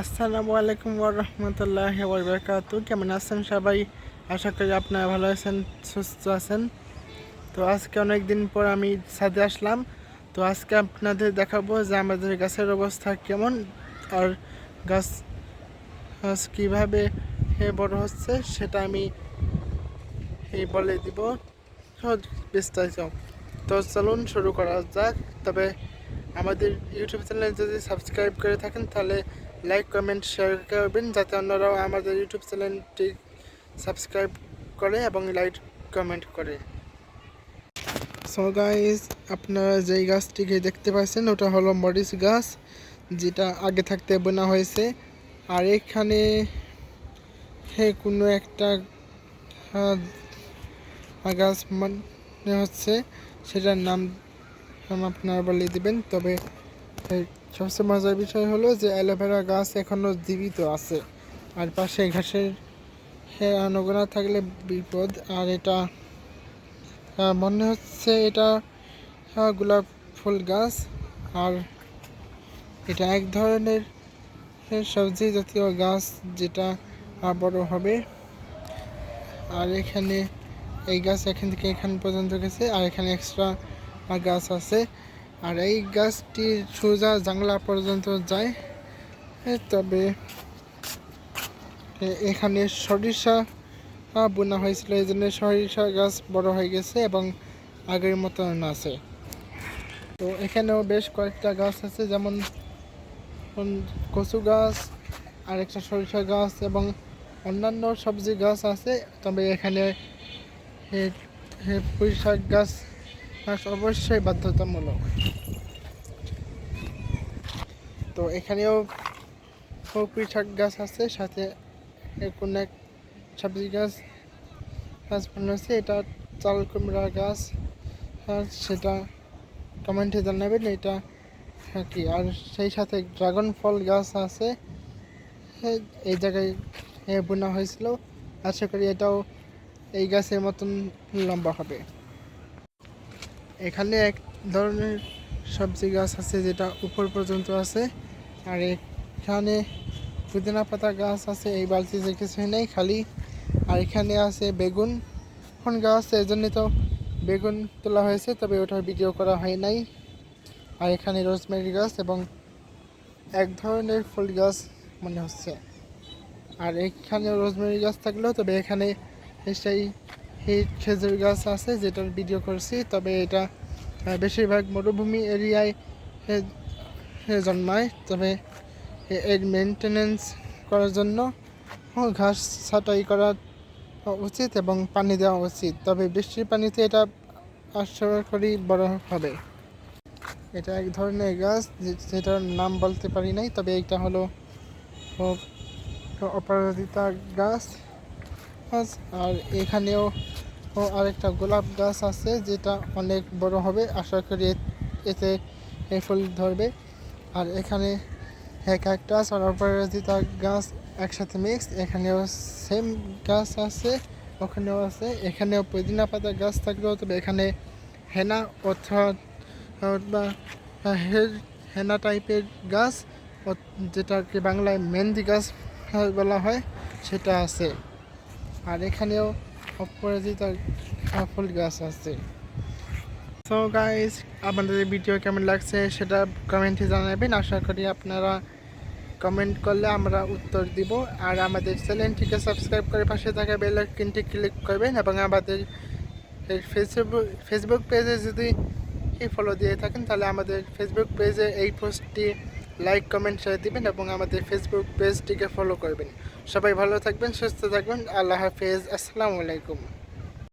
আসসালামু আলাইকুম ওরহমতুল্লাহ বরকাত কেমন আছেন সবাই? আশা করি আপনারা ভালো আছেন, সুস্থ আছেন। তো আজকে অনেক দিন পর আমি ছাদে আসলাম। তো আজকে আপনাদের দেখাবো যে আমাদের গাছের অবস্থা কেমন আর গাছ গাছ কীভাবে এ বড় হচ্ছে সেটা আমি এই বলে দিব। বিস্তারিত। তো চলুন শুরু করা যাক। তবে আমাদের ইউটিউব চ্যানেল যদি সাবস্ক্রাইব করে থাকেন তাহলে লাইক কমেন্ট শেয়ার করবেন যাতে অন্যরাও আমাদের ইউটিউব চ্যানেলটি সাবস্ক্রাইব করে এবং লাইক কমেন্ট করে। সো গাইস আপনারা যেই গাছটিকে দেখতে পাচ্ছেন ওটা হলো মরিচ গাছ যেটা আগে থাকতে বোনা হয়েছে। আর এখানে হে কোনো একটা আহ, গাছ মনে হচ্ছে সেটার নাম আপনারা বলে দিবেন। তবে সবচেয়ে মজার বিষয় হলো যে অ্যালোভেরা গাছ এখনও জীবিত আছে। আর পাশে ঘাসের আনগোনা থাকলে বিপদ, আর এটা মনে হচ্ছে এটা গোলাপ ফুল গাছ, আর এটা এক ধরনের সবজি জাতীয় গাছ যেটা বড় হবে। আর এখানে এই গাছ এখান থেকে এখান পর্যন্ত গেছে, আর এখানে এক্সট্রা গাছ আছে। আর এই গাছটি সোজা জাংলা পর্যন্ত যায়। তবে এখানে সরিষা বোনা হয়েছিল। এই জন্য সরিষা গাছ বড় হয়ে গেছে এবং আগের মতন আছে। তো এখানেও বেশ কয়েকটা গাছ আছে, যেমন কচু গাছ আর একটা সরিষা গাছ এবং অন্যান্য সবজি গাছ আছে। তবে এখানে পুঁই শাক গাছ অবশ্যই বাধ্যতামূলক। তো এখানেও পুঁই শাক গাছ আছে সাথে কোনো এক সবজি গাছ গাছ আছে। এটা চাল কুমড়া গাছ আর সেটা কমেন্টে জানাবেন। এটা হ্যাঁ কি আর সেই সাথে ড্রাগন ফল গাছ আছে। হ্যাঁ, এই জায়গায় বোনা হয়েছিল। আশা করি এটাও এই গাছের মতন লম্বা হবে। এখানে এক ধরনের সবজি গাছ আছে যেটা উপর পর্যন্ত আছে। আর এখানে পুদিনা পাতা গাছ আছে, এই বালতিতে কিছুই নেই খালি। আর এখানে আছে বেগুন। এখন গাছ এই জন্য তো বেগুন তোলা হয়েছে, তবে ওটার ভিডিও করা হয় নাই। আর এখানে রোজমেরি গাছ এবং এক ধরনের ফুল গাছ মনে হচ্ছে। আর এখানে রোজমেরি গাছ থাকলেও, তবে এখানে সেই হিট খেজুর গাছ আছে যেটার ভিডিও করছি, তবে এটা বেশিরভাগ মরুভূমি এরিয়ায় জন্মায়। তবে এর মেনটেনেন্স করার জন্য ঘাস ছাঁটাই করা উচিত এবং পানি দেওয়া উচিত। তবে বৃষ্টির পানিতে এটা আশা করি বড় হবে। এটা এক ধরনের গাছ যেটার নাম বলতে পারি নাই, তবে এটা হলো অপরাজিতা গাছ। গাছ আর এখানেও আরেকটা গোলাপ গাছ আছে যেটা অনেক বড় হবে। আশা করি এতে ফুল ধরবে। আর এখানে ক্যাকটাস আর অপরাজিতা গাছ একসাথে মিক্স এখানেও সেম গাছ আছে, ওখানেও আছে। এখানেও পুদিনা পাতা গাছ থাকলেও তবে এখানে হেনা অথবা, বা হেনা টাইপের গাছ যেটাকে বাংলায় মেহেন্দি গাছ বলা হয়, সেটা আছে। আর এখানেও অপরাজিতা ফুল গাছ আছে। সো গাইস আপনাদের ভিডিও কেমন লাগছে সেটা কমেন্টে জানাবেন। আশা করি আপনারা কমেন্ট করলে আমরা উত্তর দিব। আর আমাদের চ্যানেলটিকে সাবস্ক্রাইব করে পাশে থাকা বেল ক্লিক করবেন এবং আমাদের ফেসবুক ফেসবুক পেজে যদি ফলো দিয়ে থাকেন, তাহলে আমাদের ফেসবুক পেজে এই পোস্টটি লাইক কমেন্ট শেয়ার দিবেন এবং আমাদের ফেসবুক পেজটিকে ফলো করবেন। সবাই ভালো থাকবেন, সুস্থ থাকবেন। আল্লাহ হাফেজ। আসসালামু আলাইকুম।